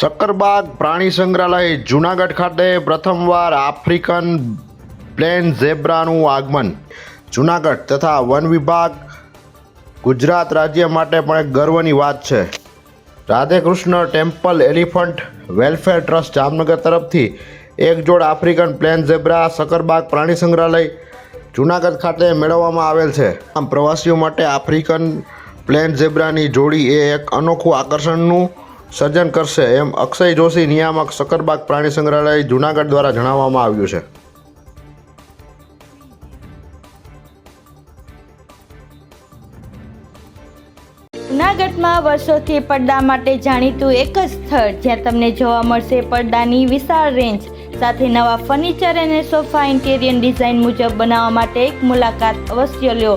સક્કરબાગ પ્રાણી સંગ્રહાલય જૂનાગઢ ખાતે પ્રથમવાર આફ્રિકન પ્લેન ઝેબ્રાનું આગમન. જૂનાગઢ તથા વન વિભાગ ગુજરાત રાજ્ય માટે પણ એક ગર્વની વાત છે. Radhekrishna temple elephant welfare trust Jamnagar તરફથી એક જોડ આફ્રિકન પ્લેન ઝેબ્રા સક્કરબાગ પ્રાણી સંગ્રહાલય જૂનાગઢ ખાતે મેળવવામાં આવેલ છે. આમ પ્રવાસીઓ માટે આફ્રિકન પ્લેન ઝેબ્રાની જોડી એ એક અનોખું આકર્ષણનું સર્જન કરશે એમ અક્ષય જોશી, નિયામક, સકરબાગ પ્રાણી સંગ્રહાલય જૂનાગઢ દ્વારા જણાવવામાં આવ્યું છે. જૂનાગઢમાં વર્ષોથી પડદા માટે જાણીતું એક જ સ્થળ જ્યાં તમને જોવા મળશે પડદાની વિશાળ રેન્જ સાથે નવા ફર્નિચર અને સોફા ઇન્ટેરિયર ડિઝાઇન મુજબ બનાવવા માટે એક મુલાકાત અવશ્ય લ્યો